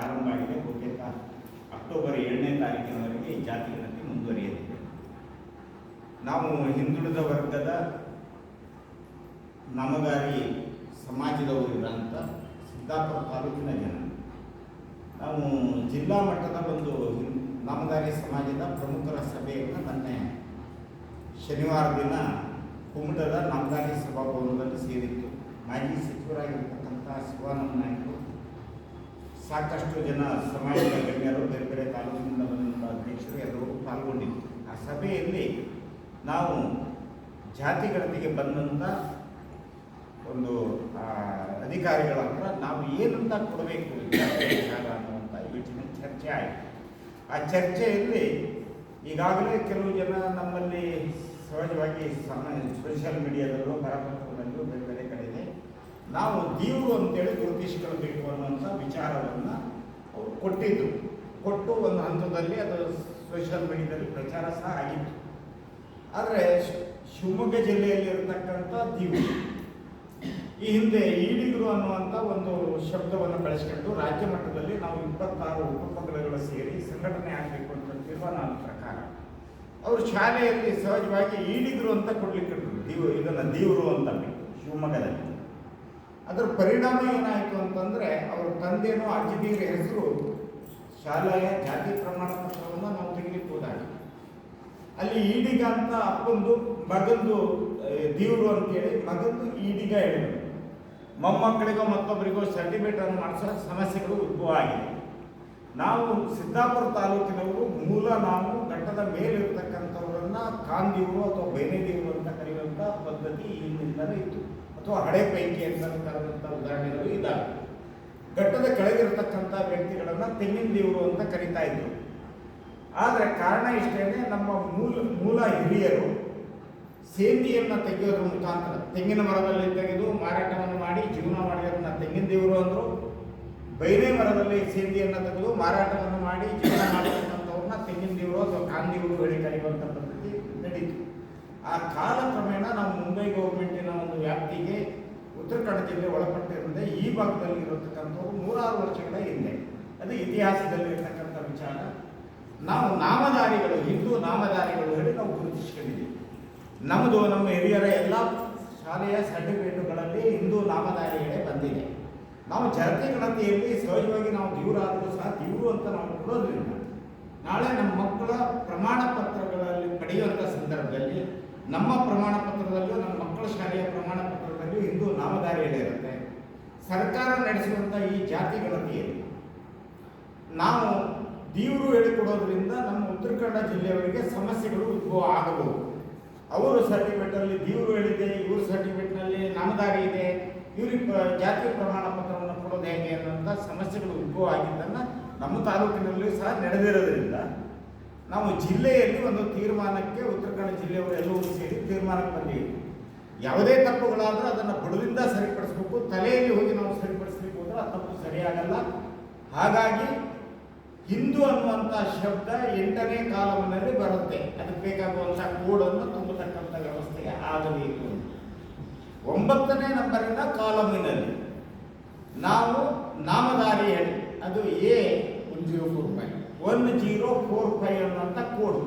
ಪ್ರಾರಂಭ ಆಗಿದೆ. ಬಹುತೇಕ ಅಕ್ಟೋಬರ್ ಏಳನೇ ತಾರೀಕಿನವರೆಗೆ ಈ ಜಾತಿ ಗಣತಿ ಮುಂದುವರಿಯಲಿದೆ. ನಾವು ಹಿಂದುಳಿದ ವರ್ಗದ ನಮಗಾರಿ ಸಮಾಜದವರು ಇರೋಂಥ ಸಿದ್ದಾಪುರ ತಾಲೂಕಿನ ಜನ. ನಾವು ಜಿಲ್ಲಾ ಮಟ್ಟದ ಒಂದು ನಾಮದಾರಿ ಸಮಾಜದ ಪ್ರಮುಖರ ಸಭೆಯನ್ನು ಮೊನ್ನೆ ಶನಿವಾರ ದಿನ ಕುಮಟದ ನಾಮದಾರಿ ಸಭಾಭವನದಲ್ಲಿ ಸೇರಿತ್ತು. ಮಾಜಿ ಸಚಿವರಾಗಿರ್ತಕ್ಕಂಥ ಶಿವಾನಂದ ನಾಯ್ಕರು ಸಾಕಷ್ಟು ಜನ ಸಮಾಜದ ಗಣ್ಯರು, ಬೇರೆ ಬೇರೆ ತಾಲೂಕಿನಿಂದ ಬಂದಂಥ ಅಧ್ಯಕ್ಷರು ಎಲ್ಲರೂ ಪಾಲ್ಗೊಂಡಿದ್ದರು. ಆ ಸಭೆಯಲ್ಲಿ ನಾವು ಜಾತಿ ಗಣತಿಗೆ ಬಂದಂಥ ಒಂದು ಅಧಿಕಾರಿಗಳ ಹತ್ರ ನಾವು ಏನಂತ ಕೊಡಬೇಕು ವಿಚಾರ ಅನ್ನುವಂಥ ಯೋಚನೆ ಚರ್ಚೆ ಆಯಿತು. ಆ ಚರ್ಚೆಯಲ್ಲಿ ಈಗಾಗಲೇ ಕೆಲವು ಜನ ನಮ್ಮಲ್ಲಿ ಸಹಜವಾಗಿ ಸೋಷಿಯಲ್ ಮೀಡಿಯಾದಲ್ಲೂ, ಬರಪತ್ರದಲ್ಲೂ, ಬೇರೆ ಬೇರೆ ನಾವು ದೇವರು ಅಂತೇಳಿ ಗುರುತಿಸಿಕೊಳ್ಬೇಕು ಅನ್ನುವಂಥ ವಿಚಾರವನ್ನು ಅವರು ಕೊಟ್ಟಿದ್ದು. ಕೊಟ್ಟು ಒಂದು ಹಂತದಲ್ಲಿ ಅದು ಸೋಷಿಯಲ್ ಮೀಡಿಯಾದಲ್ಲಿ ಪ್ರಚಾರ ಸಹ ಆಗಿತ್ತು. ಆದರೆ ಶಿವಮೊಗ್ಗ ಜಿಲ್ಲೆಯಲ್ಲಿ ಇರತಕ್ಕಂಥ ದೀವು ಈ ಹಿಂದೆ ಈಡಿಗರು ಅನ್ನುವಂಥ ಒಂದು ಶಬ್ದವನ್ನು ಬಳಸಿಕೊಂಡು ರಾಜ್ಯ ಮಟ್ಟದಲ್ಲಿ ನಾವು ಇಪ್ಪತ್ತಾರು ಉಪಪಂಗಡಗಳು ಸೇರಿ ಸಂಘಟನೆ ಆಗಬೇಕು ಅಂತ ತೀರ್ಮಾನ ಪ್ರಕಾರ ಅವರು ಶಾಲೆಯಲ್ಲಿ ಸಹಜವಾಗಿ ಈಡಿಗರು ಅಂತ ಕೊಡ್ಲಿಕ್ಕೆ ದೀವು ಇದನ್ನು ದೇವರು ಅಂತ ಶಿವಮೊಗ್ಗದಲ್ಲಿ. ಅದರ ಪರಿಣಾಮ ಏನಾಯಿತು ಅಂತಂದರೆ ಅವರ ತಂದೆನೋ ಅಜ್ಜಿದೀರ ಹೆಸರು ಶಾಲೆಯ ಜಾತಿ ಪ್ರಮಾಣ ಪತ್ರವನ್ನು ನಾವು ತೆಗಿಲಿಕ್ಕೆ ಹೋದಾಗ ಅಲ್ಲಿ ಈಡಿಗ ಅಂತ ಅಪ್ಪಂದು ಮಗಂದು ದೇವರು ಅಂತೇಳಿ ಮಗಂದು ಈಡಿಗ ಹೇಳಿದರು. ಮೊಮ್ಮಕ್ಕಳಿಗೋ ಮತ್ತೊಬ್ಬರಿಗೋ ಸರ್ಟಿಫಿಕೇಟ್ ಅನ್ನು ಮಾಡಿಸೋ ಸಮಸ್ಯೆಗಳು ಉದ್ಭವ ಆಗಿದೆ. ನಾವು ಸಿದ್ದಾಪುರ ತಾಲೂಕಿನವರು, ಮೂಲ ನಾವು, ಘಟ್ಟದ ಮೇಲಿರ್ತಕ್ಕಂಥವ್ರನ್ನ ಕಾಂದಿಯವರು ಅಥವಾ ಬೇನೆದೀವರು ಅಂತ ಕರೆಯುವಂಥ ಪದ್ಧತಿ ಇಲ್ಲಿಂದಲೇ ಇತ್ತು. ಅಥವಾ ಹಳೆ ಪೈಕಿ ಅಂತ ಉದಾಹರಣೆಗಳು ಇದ್ದಾವೆ ಘಟ್ಟದ ಕೆಳಗಿರತಕ್ಕಂಥ ವ್ಯಕ್ತಿಗಳನ್ನು ತೆಂಗಿನ ದೇವರು ಅಂತ ಕರಿತಾ ಇದ್ರು. ಆದರೆ ಕಾರಣ ಇಷ್ಟೇನೆ, ನಮ್ಮ ಮೂಲ ಮೂಲ ಹಿರಿಯರು ಸೇಂದಿಯನ್ನು ತೆಗೆಯೋದ್ರ ಮುಖಾಂತರ, ತೆಂಗಿನ ಮರದಲ್ಲಿ ತೆಗೆದು ಮಾರಾಟವನ್ನು ಮಾಡಿ ಜೀವನ ಮಾಡಿರೋದನ್ನ ತೆಂಗಿನ ದೇವರು ಅಂದರು. ಬೈರೆ ಮರದಲ್ಲಿ ಸೇಂದಿಯನ್ನು ತೆಗೆದು ಮಾರಾಟವನ್ನು ಮಾಡಿ ಜೀವನ ಮಾಡಿರ್ತಕ್ಕಂಥವ್ರನ್ನ ತೆಂಗಿನ ದೇವರು ಅಥವಾ ಕಾಂದಿಗಳು ಹೇಳಿ ಕರೆಯುವಂಥ ಪದ್ಧತಿ ನಡೀತು. ಆ ಕಾಲ ಕ್ರಮೇಣ ನಾವು ಮುಂಬೈ ಗೌರ್ಮೆಂಟಿನ ಒಂದು ವ್ಯಾಪ್ತಿಗೆ ಉತ್ತರ ಕನ್ನಡ ಜಿಲ್ಲೆ ಒಳಪಟ್ಟಿರುವುದೇ ಈ ಭಾಗದಲ್ಲಿ ಇರತಕ್ಕಂಥವ್ರು ನೂರಾರು ವರ್ಷಗಳ ಹಿಂದೆ. ಅದು ಇತಿಹಾಸದಲ್ಲಿ ಇರತಕ್ಕಂಥ ವಿಚಾರ. ನಾವು ನಾಮಧಾರಿಗಳು, ಹಿಂದೂ ನಾಮಧಾರಿಗಳು ಹೇಳಿ ನಾವು ಗುರುತಿಸ್ಕೊಂಡಿದ್ದೀವಿ. ನಮ್ಮದು, ನಮ್ಮ ಹಿರಿಯರ ಎಲ್ಲ ಶಾಲೆಯ ಸರ್ಟಿಫಿಕೇಟುಗಳಲ್ಲಿ ಹಿಂದೂ ನಾಮಧಾರಿಗಳೇ ಬಂದಿದೆ. ನಾವು ಜಾತಿ ಗಣತಿಯಲ್ಲಿ ಸಹಜವಾಗಿ ನಾವು ದೇವರಾದರೂ ಸಹ ದೇವರು ಅಂತ ನಾವು ಕೊಡೋದ್ರಿಂದ ನಾಳೆ ನಮ್ಮ ಮಕ್ಕಳ ಪ್ರಮಾಣ ಪತ್ರಗಳಲ್ಲಿ ಪಡೆಯುವಂಥ ಸಂದರ್ಭದಲ್ಲಿ ನಮ್ಮ ಪ್ರಮಾಣ ಪತ್ರದಲ್ಲೂ ನಮ್ಮ ಮಕ್ಕಳ ಶಾಲೆಯ ಪ್ರಮಾಣ ಪತ್ರದಲ್ಲೂ ಇಂದು ನಾಮಧಾರಿಗಳಿರುತ್ತೆ ಸರ್ಕಾರ ನಡೆಸುವಂಥ ಈ ಜಾತಿ ಗಣತಿಯಲ್ಲಿ ನಾವು ದೇವರು ಹೇಳಿಕೊಡೋದ್ರಿಂದ ನಮ್ಮ ಉತ್ತರ ಕನ್ನಡ ಜಿಲ್ಲೆಯವರಿಗೆ ಸಮಸ್ಯೆಗಳು ಉದ್ಭವ ಆಗಬಹುದು. ಅವರು ಸರ್ಟಿಫಿಕೇಟಲ್ಲಿ ದೇವರು ಹೇಳಿದೆ ಇವ್ರ ಸರ್ಟಿಫಿಕೇಟ್ನಲ್ಲಿ ನಾಮಧಾರಿ ಇದೆ ಇವ್ರಿಗೆ ಜಾತಿ ಪ್ರಮಾಣ ಪತ್ರವನ್ನು ಕೊಡೋದು ಹೇಗೆ ಅನ್ನೋಂಥ ಸಮಸ್ಯೆಗಳು ಉದ್ಭವ ಆಗಿದ್ದನ್ನು ನಮ್ಮ ತಾಲೂಕಿನಲ್ಲಿ ಸಹ ನಡೆದಿರೋದ್ರಿಂದ ನಾವು ಜಿಲ್ಲೆಯಲ್ಲಿ ಒಂದು ತೀರ್ಮಾನಕ್ಕೆ ಉತ್ತರ ಕನ್ನಡ ಜಿಲ್ಲೆಯವರು ಎಲ್ಲರೂ ಸೇರಿ ತೀರ್ಮಾನಕ್ಕೆ ಬಂದೀವಿ. ಯಾವುದೇ ತಪ್ಪುಗಳಾದರೂ ಅದನ್ನು ಬುಡದಿಂದ ಸರಿಪಡಿಸ್ಬೇಕು, ತಲೆಯಲ್ಲಿ ಹೋಗಿ ನಾವು ಸರಿಪಡಿಸ್ಲಿಕ್ಕೆ ಹೋದ್ರೆ ಆ ತಪ್ಪು ಸರಿಯಾಗಲ್ಲ. ಹಾಗಾಗಿ ಹಿಂದೂ ಅನ್ನುವಂಥ ಶಬ್ದ ಎಂಟನೇ ಕಾಲಮಿನಲ್ಲಿ ಬರುತ್ತೆ. ಅದಕ್ಕೆ ಬೇಕಾಗುವಂಥ ಕೋಡನ್ನು ತುಂಬತಕ್ಕಂಥ ವ್ಯವಸ್ಥೆಗೆ ಆಗಬೇಕು. ಒಂಬತ್ತನೇ ನಂಬರಿನ ಕಾಲಮಿನಲ್ಲಿ ನಾವು ನಾಮಧಾರಿ ಹೇಳಿ ಅದು ಎ ಒಂದು ರೂಪಾಯಿ. ಒನ್ ಜೀರೋ ಫೋರ್ ಫೈವ್ ಅನ್ನುವಂಥ ಕೋಡ್.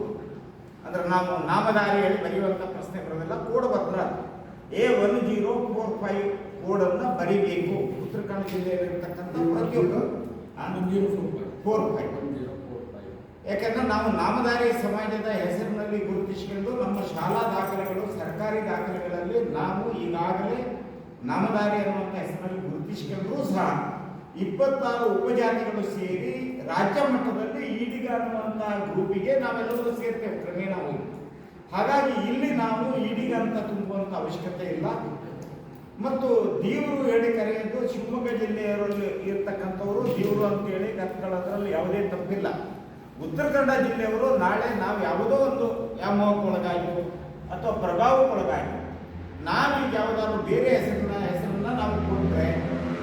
ಅಂದ್ರೆ ನಾವು ನಾಮಧಾರಿ ಹೇಳಿ ಬರೆಯುವಂಥ ಪ್ರಶ್ನೆ ಬರೋದಿಲ್ಲ ಕೋಡ್ ಬರ್ತಾರೆ A one zero four five ಕೋಡನ್ನು ಬರಿಬೇಕು. ಉತ್ತರ ಕನ್ನಡ ಜಿಲ್ಲೆಯಲ್ಲಿರ್ತಕ್ಕಂಥ ಪ್ರತಿಯೊಬ್ಬರು ಫೋರ್ ಫೈವ್. ಯಾಕಂದ್ರೆ ನಾವು ನಾಮಧಾರಿ ಸಮಾಜದ ಹೆಸರಿನಲ್ಲಿ ಗುರುತಿಸಿಕೊಂಡು ನಮ್ಮ ಶಾಲಾ ದಾಖಲೆಗಳು ಸರ್ಕಾರಿ ದಾಖಲೆಗಳಲ್ಲಿ ನಾವು ಈಗಾಗಲೇ ನಾಮಧಾರಿ ಅನ್ನುವಂಥ ಹೆಸರಿನಲ್ಲಿ ಗುರುತಿಸಿಕೊಂಡ್ರೂ ಸಹ ಇಪ್ಪತ್ತಾರು ಉಪಜಾತಿಗಳು ಸೇರಿ ರಾಜ್ಯ ಮಟ್ಟದಲ್ಲಿ ಈಡಿಗ ಅನ್ನುವಂತಹ ಗ್ರೂಪಿಗೆ ನಾವೆಲ್ಲರೂ ಸೇರ್ತೇವೆ, ಕ್ರಮೇಣ ಹೋಗಿ. ಹಾಗಾಗಿ ಇಲ್ಲಿ ನಾವು ಈಡಿಗ ಅಂತ ತುಂಬುವಂಥ ಅವಶ್ಯಕತೆ ಇಲ್ಲ. ಮತ್ತು ದೇವರು ಹೇಳಿ ಕರೆಯೋದು ಶಿವಮೊಗ್ಗ ಜಿಲ್ಲೆಯವರಲ್ಲಿ ಇರ್ತಕ್ಕಂಥವರು ದೇವರು ಅಂತೇಳಿ ಕತ್ಕೊಳ್ಳೋದ್ರಲ್ಲಿ ಯಾವುದೇ ತಪ್ಪಿಲ್ಲ. ಉತ್ತರ ಕನ್ನಡ ಜಿಲ್ಲೆಯವರು ನಾಳೆ ನಾವು ಯಾವುದೋ ಒಂದು ವ್ಯಾಮೋಹಕ್ಕೊಳಗಾಗಿ ಅಥವಾ ಪ್ರಭಾವಕ್ಕೊಳಗಾಗಿ ನಾವೀಗ ಯಾವುದಾದ್ರು ಬೇರೆ ಹೆಸರಿನ ಹೆಸರನ್ನ ನಾವು ಕೊಟ್ಟರೆ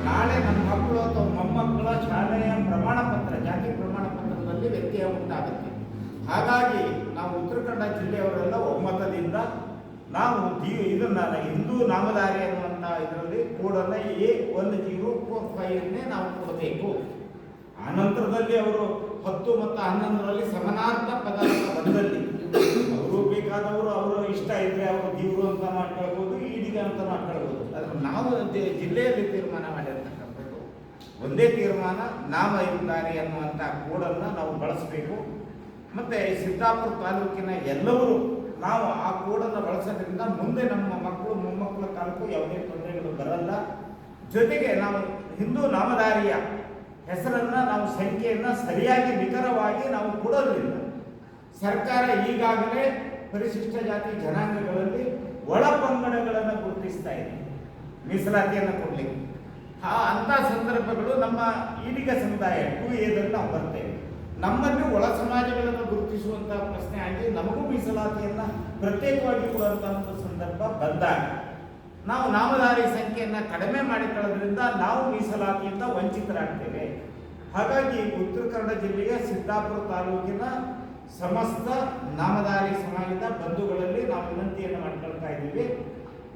ನಾಳೆ ನನ್ನ ಮಕ್ಕಳು ಅಥವಾ ಮೊಮ್ಮಕ್ಕಳ ಶಾಲೆಯ ಪ್ರಮಾಣ ಪತ್ರ ಜಾತಿ ಪ್ರಮಾಣ ಪತ್ರದಲ್ಲಿ ವ್ಯತ್ಯಯ ಉಂಟಾಗುತ್ತೆ. ಹಾಗಾಗಿ ನಾವು ಉತ್ತರ ಕನ್ನಡ ಜಿಲ್ಲೆಯವರೆಲ್ಲ ಒಮ್ಮತದಿಂದ ನಾವು ಇದನ್ನ ಹಿಂದೂ ನಾಮಧಾರಿ ಅನ್ನುವಂಥ ಇದರಲ್ಲಿ ಕೋಡನ್ನು ಎ ಒಂದು ಜೀರೋ ಫೋರ್ ಫೈವನ್ನೇ ನಾವು ಕೊಡಬೇಕು. ಆನಂತರದಲ್ಲಿ ಅವರು ಹತ್ತು ಮತ್ತು ಹನ್ನೊಂದರಲ್ಲಿ ಸಮನಾರ್ಥ ಪದಾರ್ಥ ಬಂದಲ್ಲಿ. ಅವರು ಬೇಕಾದವರು ಅವರು ಇಷ್ಟ ಇದ್ರೆ ಅವರು ದೇವರು ಅಂತ ಮಾಡ್ಕೊಳ್ಬೋದು ಈಡಿಗ ಅಂತ ಮಾಡ್ಕೊಳ್ಬೋದು. ನಾವು ಜಿಲ್ಲೆಯಲ್ಲಿ ತೀರ್ಮಾನ ಮಾಡಿರ್ತಕ್ಕಂಥದ್ದು. ಒಂದೇ ತೀರ್ಮಾನ, ನಾಮ ಇದ್ದಾರೆ ಅನ್ನುವಂಥ ಕೋಡನ್ನು ನಾವು ಬಳಸಬೇಕು. ಮತ್ತೆ ಸಿದ್ದಾಪುರ ತಾಲೂಕಿನ ಎಲ್ಲವರು ನಾವು ಆ ಕೋಡನ್ನು ಬಳಸೋದ್ರಿಂದ ಮುಂದೆ ನಮ್ಮ ಮಕ್ಕಳು, ಮೊಮ್ಮಕ್ಕಳ ತಾಲೂಕು ಯಾವುದೇ ತೊಂದರೆಗಳು ಬರಲ್ಲ. ಜೊತೆಗೆ ನಾವು ಹಿಂದೂ ನಾಮಧಾರಿಯ ಹೆಸರನ್ನ ನಾವು ಸಂಖ್ಯೆಯನ್ನು ಸರಿಯಾಗಿ ನಿಖರವಾಗಿ ನಾವು ಕೊಡೋದ್ರಿಂದ ಸರ್ಕಾರ ಈಗಾಗಲೇ ಪರಿಶಿಷ್ಟ ಜಾತಿ ಜನಾಂಗಗಳಲ್ಲಿ ಒಳ ಪಂಗಡಗಳನ್ನು ಗುರುತಿಸ್ತಾ ಇದೆ. ಮೀಸಲಾತಿಯನ್ನು ಕೊಡಲಿಕ್ಕೆ ಆ ಅಂಥ ಸಂದರ್ಭಗಳು ನಮ್ಮ ಈಡಿಗ ಸಮುದಾಯ ಟು ನಾವು ಬರ್ತೇವೆ ನಮ್ಮಲ್ಲಿ ಒಳ ಸಮಾಜಗಳನ್ನು ಗುರುತಿಸುವಂತಹ ಪ್ರಶ್ನೆ ಆಗಿ ನಮಗೂ ಮೀಸಲಾತಿಯನ್ನು ಪ್ರತ್ಯೇಕವಾಗಿ ಕೊಡುವಂತಹ ಸಂದರ್ಭ ಬಂದಾಗ, ನಾವು ನಾಮಧಾರಿ ಸಂಖ್ಯೆಯನ್ನು ಕಡಿಮೆ ಮಾಡಿಕೊಳ್ಳೋದ್ರಿಂದ ನಾವು ಮೀಸಲಾತಿಯಿಂದ ವಂಚಿತರಾಗ್ತೇವೆ. ಹಾಗಾಗಿ ಉತ್ತರ ಕನ್ನಡ ಜಿಲ್ಲೆಯ ಸಿದ್ದಾಪುರ ತಾಲೂಕಿನ ಸಮಸ್ತ ನಾಮಧಾರಿ ಸಮಾಜದ ಬಂಧುಗಳಲ್ಲಿ ನಾವು ವಿನಂತಿಯನ್ನು ಮಾಡ್ಕೊಳ್ತಾ ಇದ್ದೀವಿ.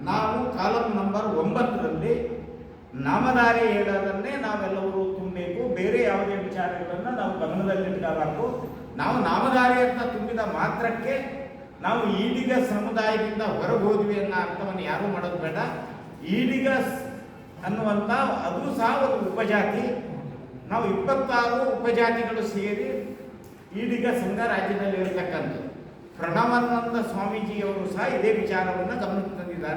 ನಾವು ಕಾಲಂ ನಂಬರ್ ಒಂಬತ್ತರಲ್ಲಿ ನಾಮಧಾರಿ ಹೇಳೋದನ್ನೇ ನಾವೆಲ್ಲರೂ ತುಂಬಬೇಕು. ಬೇರೆ ಯಾವುದೇ ವಿಚಾರಗಳನ್ನು ನಾವು ಗಮನದಲ್ಲಿಟ್ಟಬಾರ್ದು ನಾವು ನಾಮಧಾರಿ ಅಂತ ತುಂಬಿದ ಮಾತ್ರಕ್ಕೆ ನಾವು ಈಡಿಗ ಸಮುದಾಯದಿಂದ ಹೊರಗೋದ್ವಿ ಅನ್ನೋ ಅರ್ಥವನ್ನು ಯಾರೂ ಮಾಡೋದು ಬೇಡ. ಈಡಿಗ ಅನ್ನುವಂಥ ಅದು ಸಹ ಒಂದು ಉಪಜಾತಿ. ನಾವು ಇಪ್ಪತ್ತಾರು ಉಪಜಾತಿಗಳು ಸೇರಿ ಈಡಿಗ ಸಂಘ ರಾಜ್ಯದಲ್ಲಿ ಇರತಕ್ಕಂಥದ್ದು ಪ್ರಣವಾನಂದ ಸ್ವಾಮೀಜಿಯವರು ಸಹ ಇದೇ ವಿಚಾರವನ್ನು ಗಮನಕ್ಕೆ ತಂದಿದ್ದಾರೆ.